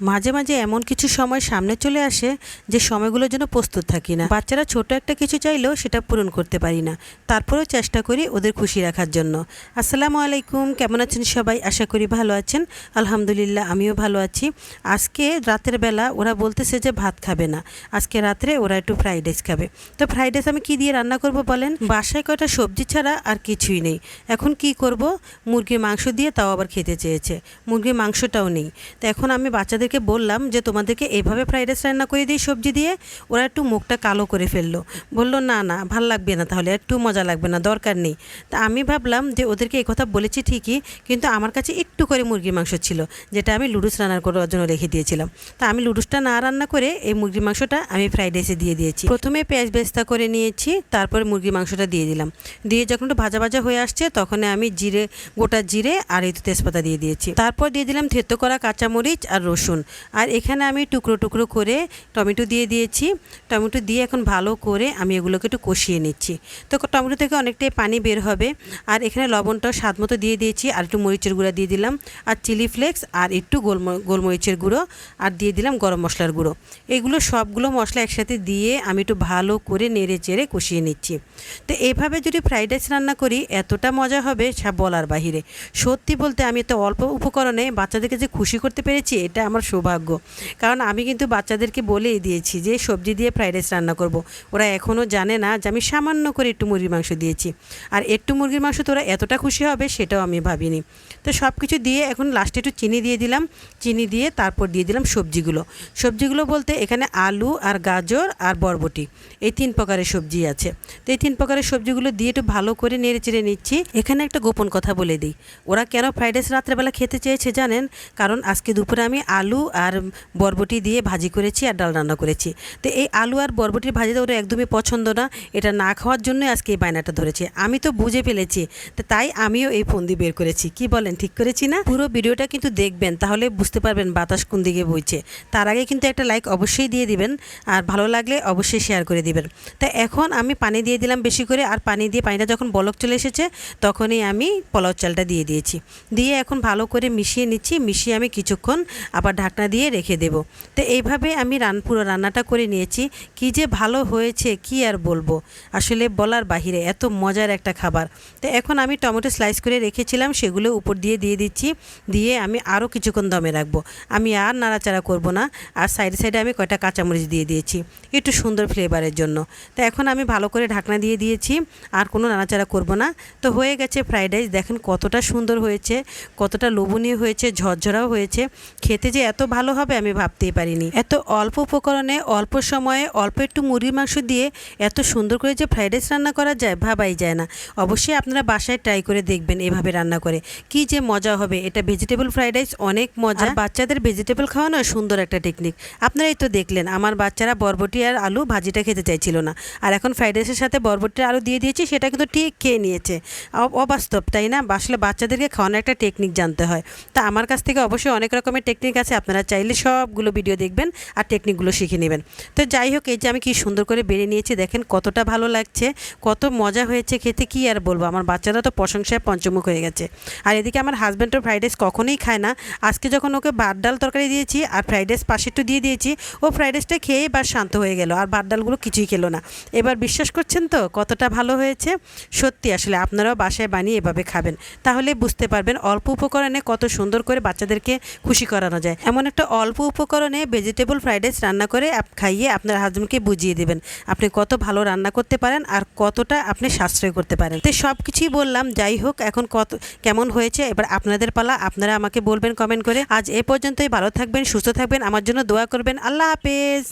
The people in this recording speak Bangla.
মাঝে মাঝে এমন কিছু সময় সামনে চলে আসে যে সময়গুলোর জন্য প্রস্তুত থাকি না। বাচ্চারা ছোট একটা কিছু চাইলেও সেটা পূরণ করতে পারি না। তারপরেও চেষ্টা করি ওদের খুশি রাখার জন্য। আসসালামু আলাইকুম, কেমন আছেন সবাই? আশা করি ভালো আছেন। আলহামদুলিল্লাহ, আমিও ভালো আছি। আজকে রাতের বেলা ওরা বলতেছে যে ভাত খাবে না। আজকে রাত্রে ওরা একটু ফ্রাইড রাইস খাবে। তো ফ্রাইড রাইস আমি কি দিয়ে রান্না করব বলেন? বাসায় কয়টা সবজি ছাড়া আর কিছুই নেই। এখন কি করব? মুরগির মাংস দিয়ে তাও আবার খেতে চেয়েছে। মুরগির মাংসটাও নেই। তো এখন আমি বাচ্চাদেরকে বললাম যে তোমাদেরকে এইভাবে ফ্রাইড রাইস রান্না করে দিই সবজি দিয়ে ওরা একটু মুখটা কালো করে ফেলল। বলল, না না, ভালো লাগবে না তাহলে, একটু মজা লাগবে না, দরকার নেই। তা আমি ভাবলাম যে ওদেরকে এই কথা বলেছি ঠিকই, কিন্তু আমার কাছে একটু করে মুরগির মাংস ছিল, যেটা আমি লুডুস রান্না করার জন্য রেখে দিয়েছিলাম। তা আমি লুডুসটা না রান্না করে এই মুরগির মাংসটা আমি ফ্রাইড রাইসে দিয়ে দিয়েছি। প্রথমে পেঁয়াজ বেস্তা করে নিয়েছি, তারপরে মুরগির মাংসটা দিয়ে দিলাম। দিয়ে যখন একটু ভাজা ভাজা হয়ে আসছে, তখন আমি জিরে, গোটা জিরে আর এই তেজপাতা দিয়ে দিয়েছি। তারপর দিয়ে দিলাম থেতো করা কাঁচামরিচ আর রসুন। আর এখানে আমি টুকরো টুকরো করে টমেটো দিয়ে দিয়েছি। টমেটো দিয়ে এখন ভালো করে আমি এগুলোকে একটু কষিয়ে নিচ্ছি। তো টমেটো থেকে অনেকটাই পানি বের হবে। আর এখানে লবণটাও স্বাদ মতো দিয়ে দিয়েছি। আর একটু মরিচের গুঁড়া দিয়ে দিলাম। আর চিলি ফ্লেক্স আর একটু গোলম, গোলমরিচের গুঁড়ো। আর দিয়ে দিলাম গরম মশলার গুঁড়ো। এগুলো সবগুলো মশলা একসাথে দিয়ে আমি একটু ভালো করে নেড়ে চেড়ে কষিয়ে নিচ্ছি। তো এইভাবে যদি ফ্রাইড রাইস রান্না করি, এতটা মজা হবে সব বলার বাহিরে। সত্যি বলতে আমি এত অল্প উপকরণে বাচ্চাদেরকে যে খুশি করতে পেরেছি, এটা আমার সৌভাগ্য। কারণ আমি কিন্তু বাচ্চাদেরকে বলেই দিয়েছি যে, সবজি দিয়ে ফ্রাইড রাইস রান্না করব। ওরা এখনও জানে না যে, আমি সামান্য করে একটু মুরগির মাংস দিয়েছি। আর একটু মুরগির মাংস তো ওরা এতটা খুশি হবে সেটাও আমি ভাবিনি। তো সব কিছু দিয়ে এখন লাস্টে একটু চিনি দিয়ে দিলাম। চিনি দিয়ে তারপর দিয়ে দিলাম সবজিগুলো। সবজিগুলো বলতে এখানে আলু আর গাজর আর বরবটি। এই তিন প্রকারের সবজি আছে। তো এই তিন প্রকারের সবজিগুলো দিয়ে একটু ভালো করে নেড়ে চেড়ে নিচ্ছি। এখানে একটা গোপন কথা বলে দিই। ওরা কেন ফ্রাইড রাইস রাত্রেবেলা খেতে চেয়েছে জানেন? কারণ আজকে দুপুরে আমি আলু আর বরবটি দিয়ে ভাজি করেছি আর ডাল রান্না করেছি। তো এই আলু আর বরবটির ভাজিটা ওরা একদমই পছন্দ না, এটা না খাওয়ার জন্য আজকে এই বায়নাটা ধরেছে। আমি তো বুঝে ফেলেছি, তো তাই আমিও এই ফন্দি বের করেছি। কি বলেন, ঠিক করেছি না? পুরো ভিডিওটা কিন্তু দেখবেন, তাহলে বুঝতে পারবেন বাতাস কোন দিকে বইছে। তার আগে কিন্তু একটা লাইক অবশ্যই দিয়ে দিবেন, আর ভালো লাগলে অবশ্যই শেয়ার করে দিবেন। তা এখন আমি পানি দিয়ে দিলাম বেশি করে, আর পানি দিয়ে পানিটা যখন বলক চলে এসেছে, তখনই আমি পোলাও চালটা দিয়ে দিয়েছি। দিয়ে এখন ভালো করে মিশিয়ে নিচ্ছি, মিশিয়ে আমি কিছুক্ষণ আবার ঢাকনা দিয়ে রেখে দেব। তো এইভাবে আমি রান পুরো রান্নাটা করে নিয়েছি। কি যে ভালো হয়েছে, কি আর বলব? আসলে বলার বাহিরে এত মজার একটা খাবার। তো এখন আমি টমেটো স্লাইস করে রেখেছিলাম, সেগুলো উপর দিয়ে দিয়ে দিচ্ছি। দিয়ে আমি আরও কিছুক্ষণ দমে রাখব। আমি আর নাড়াচাড়া করব না। আর সাইডে সাইডে আমি কয়টা কাঁচামরিচ দিয়ে দিয়েছি, একটু সুন্দর ফ্লেভারের জন্য। তো এখন আমি ভালো করে ঢাকনা দিয়ে দিয়েছি, আর কোনো নাড়াচাড়া করব না। তো হয়ে গেছে ফ্রাইড রাইস। দেখেন কতটা সুন্দর হয়েছে, কতটা লোভনীয় হয়েছে, ঝরঝরাও হয়েছে। খেতে যে এত ভালো হবে আমি ভাবতেই পারিনি। এত অল্প উপকরণে, অল্প সময়ে, অল্প একটু মুরগির মাংস দিয়ে এত সুন্দর করে যে ফ্রাইড রাইস রান্না করা যায়, ভাবাই যায় না। অবশ্যই আপনারা বাসায় ট্রাই করে দেখবেন এভাবে রান্না করে। কি যে মজা হবে, এটা ভেজিটেবল ফ্রাইড রাইস অনেক মজা। বাচ্চাদের ভেজিটেবল খাওয়ানো সুন্দর একটা টেকনিক আপনারাই তো দেখলেন, আমার বাচ্চারা বরবটি আর আলু ভাজিটা খেতে চাইছিল না। আর এখন ফ্রাইড রাইসের সাথে বরবটি আলু দিয়ে দিয়েছি, সেটা কিন্তু ঠিক খেয়ে নিয়েছে। অবাস্তব, তাই না? আসলে বাচ্চাদেরকে খাওয়ানোর একটা টেকনিক জানতে হয়। তা আমার কাছ থেকে অবশ্যই অনেক রকমের টেকনিক আছে আপনারা চাইলে সবগুলো ভিডিও দেখবেন আর টেকনিকগুলো শিখে নেবেন। তো যাই হোক, এই যে আমি কি সুন্দর করে বেড়ে নিয়েছি, দেখেন কতটা ভালো লাগছে, কত মজা হয়েছে, খেতে কি আর বলব? আমার বাচ্চারা তো প্রশংসায় পঞ্চমুখ হয়ে গেছে। আর এদিকে আমার হাজব্যান্ডও ফ্রাইড রাইস কখনোই খায় না। আজকে যখন ওকে ভাত ডাল তরকারি দিয়েছি আর ফ্রাইড রাইস পাশে একটু দিয়ে দিয়েছি, ও ফ্রাইড রাইসটা খেয়ে এবার শান্ত হয়ে গেল আর ভাত ডালগুলো কিছুই খেলো না। এবার বিশ্বাস করছেন তো কতটা ভালো হয়েছে? সত্যি আসলে আপনারাও বাসায় বানিয়ে এভাবে খাবেন। তাহলে বুঝতে পারবেন অল্প উপকরণে কত সুন্দর করে বাচ্চাদেরকে খুশি করানো যায়। এমন একটা অল্প উপকরণে ভেজিটেবল ফ্রাইড রাইস রান্না করে খাইয়ে আপনার হাজবেন্ডকে বুঝিয়ে দেবেন। আপনি কত ভালো রান্না করতে পারেন আর কতটা আপনি সাশ্রয় করতে পারেন। তো সব কিছুই বললাম, যাই হোক, এখন কত, কেমন হয়েছে, এবার আপনাদের পালা, আপনারা আমাকে বলবেন কমেন্ট করে। আজ এ পর্যন্তই, ভালো থাকবেন, সুস্থ থাকবেন, আমার জন্য দোয়া করবেন। আল্লাহ হাফেজ!